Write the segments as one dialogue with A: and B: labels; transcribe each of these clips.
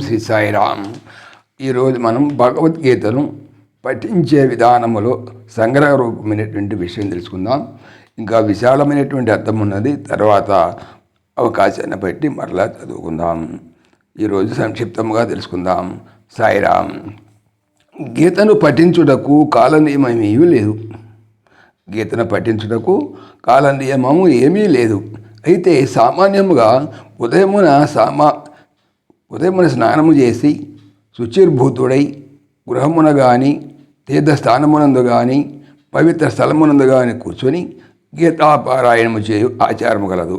A: శ్రీ సాయిరామ్. ఈరోజు మనం భగవద్గీతను పఠించే విధానములో సంగ్రహ రూపమైనటువంటి విషయం తెలుసుకుందాం. ఇంకా విశాలమైనటువంటి అర్థం ఉన్నది. తర్వాత అవకాశాన్ని బట్టి మరలా చదువుకుందాం. ఈరోజు సంక్షిప్తంగా తెలుసుకుందాం. సాయిరామ్ గీతను పఠించుటకు కాల నియమం ఏమీ లేదు. గీతను పఠించుటకు కాల నియమము ఏమీ లేదు. అయితే సామాన్యముగా ఉదయమున సామా ఉదయమున స్నానము చేసి శుచిర్భూతుడై గృహమున కానీ తీర్థస్థానమునందు కానీ పవిత్ర స్థలమునందు కానీ కూర్చొని గీతాపారాయణము చేయు ఆచారము కలదు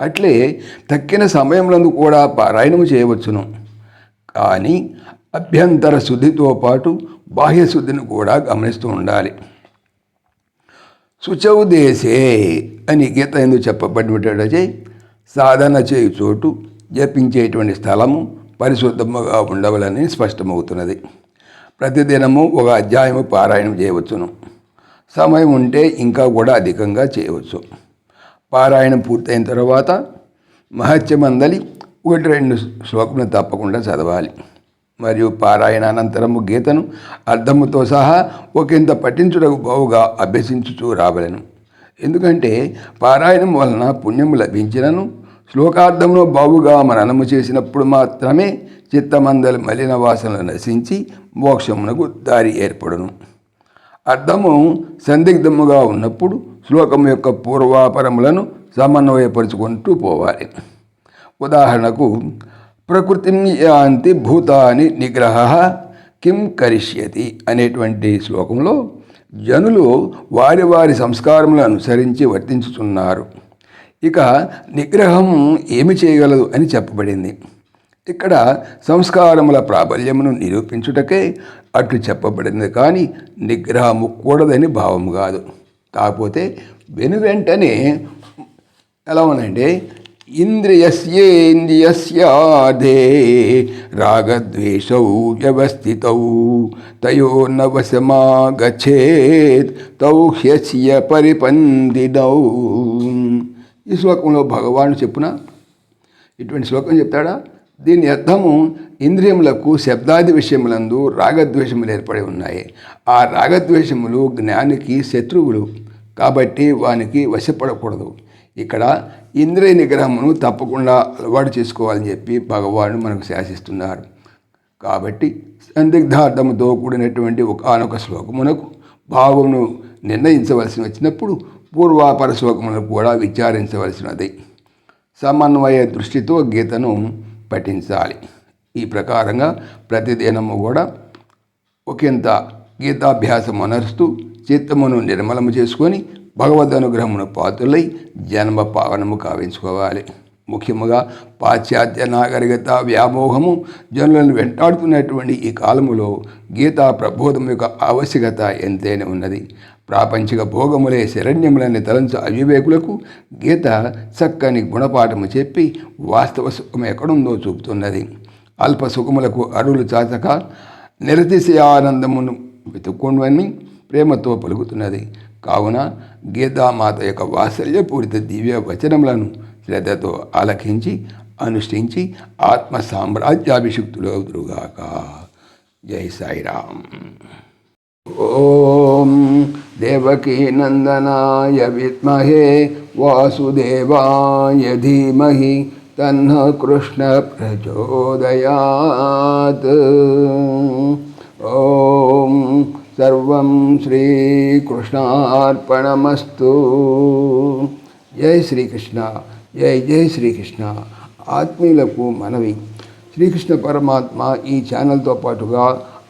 A: అట్లే తక్కిన సమయములందు కూడా పారాయణము చేయవచ్చును. కానీ అభ్యంతర శుద్ధితో పాటు బాహ్య శుద్ధిని కూడా గమనిస్తూ ఉండాలి. శుచౌదేశే అని గీత ఎందుకు చెప్పబడినట్టే సాధన చేయు చోటు జపించేటువంటి స్థలము పరిశుద్ధముగా ఉండవలని స్పష్టమవుతున్నది. ప్రతిదినము ఒక అధ్యాయము పారాయణం చేయవచ్చును. సమయం ఉంటే ఇంకా కూడా అధికంగా చేయవచ్చు. పారాయణం పూర్తయిన తర్వాత మహత్యమందలి ఒకటి రెండు శ్లోకములు తప్పకుండా చదవాలి. మరియు పారాయణ అనంతరము గీతను అర్థముతో సహా ఒకంత పఠించుటకు బావుగా అభ్యసించుచూ రావలను. ఎందుకంటే పారాయణం వలన పుణ్యము లభించినను శ్లోకార్థంలో బావుగా మననము చేసినప్పుడు మాత్రమే చిత్తమందలి మలిన వాసనలు నశించి మోక్షమునకు దారి ఏర్పడును. అర్థము సందిగ్ధముగా ఉన్నప్పుడు శ్లోకం యొక్క పూర్వాపరములను సమన్వయపరుచుకుంటూ పోవాలి. ఉదాహరణకు ప్రకృతి యాంతి భూతాని నిగ్రహ కిం కరిష్యతి అనేటువంటి శ్లోకంలో జనులు వారి వారి సంస్కారములను అనుసరించి వర్తించుతున్నారు ఇక నిగ్రహం ఏమి చేయగలదు అని చెప్పబడింది. ఇక్కడ సంస్కారముల ప్రాబల్యమును నిరూపించుటకే అట్లు చెప్పబడింది కానీ నిగ్రహము కూడదని భావం కాదు. కాకపోతే వెను వెంటనే ఎలా ఉందంటే ఇంద్రియస్యేంద్రియస్యాధే రాగద్వేషౌ వ్యవస్థితౌ తయో నవశమాగచేత్ తౌ హ్యస్య పరిపందినౌ. ఈ శ్లోకంలో భగవాను చెప్పున ఇటువంటి శ్లోకం చెప్తాడా? దీని అర్థము ఇంద్రియములకు శబ్దాది విషయములందు రాగద్వేషములు ఏర్పడి ఉన్నాయి. ఆ రాగద్వేషములు జ్ఞానికి శత్రువులు కాబట్టి వానికి వశపడకూడదు. ఇక్కడ ఇంద్రియ నిగ్రహమును తప్పకుండా అలవాటు చేసుకోవాలని చెప్పి భగవాను మనకు శాసిస్తున్నారు. కాబట్టి సందిగ్ధార్థముతో కూడినటువంటి ఒకనొక శ్లోకమునకు భావమును నిర్ణయించవలసి వచ్చినప్పుడు పూర్వాపర శ్లోకములను కూడా విచారించవలసినది. సమన్వయ దృష్టితో గీతను పఠించాలి. ఈ ప్రకారంగా ప్రతిదినము కూడా ఒకంత గీతాభ్యాసం అనరుస్తూ చిత్తమును నిర్మలము చేసుకొని భగవద్ అనుగ్రహమును పాతులై జన్మ పావనము కావించుకోవాలి. ముఖ్యముగా పాశ్చాత్య నాగరికత వ్యామోహము జనులను వెంటాడుతున్నటువంటి ఈ కాలములో గీతా ప్రబోధం యొక్క ఆవశ్యకత ఎంతైనా ఉన్నది. ప్రాపంచిక భోగములే శరణ్యములని తలంచు అవివేకులకు గీత చక్కని గుణపాఠము చెప్పి వాస్తవ సుఖం ఎక్కడుందో చూపుతున్నది. అల్ప సుఖములకు అరువులు చాచక నిరతిశయానందమును వెతుక్కోవని ప్రేమతో పలుకుతున్నది. కావున గీతామాత యొక్క వాత్సల్యపూరిత దివ్య వచనములను శ్రద్ధతో ఆలకించి అనుష్ఠించి ఆత్మ సామ్రాజ్యాభిషిక్తులవుదురుగాక జై సాయిరామ్. ఓం దేవకీనందనాయ విద్మహే వాసుదేవాయ ధీమహి తన్న కృష్ణ ప్రచోదయాత్ ఓం సర్వం శ్రీకృష్ణార్పణమస్తు జై శ్రీకృష్ణ జై జై శ్రీకృష్ణ ఆత్మీయులకు మనవి శ్రీకృష్ణ పరమాత్మ ఈ ఛానల్తో పాటుగా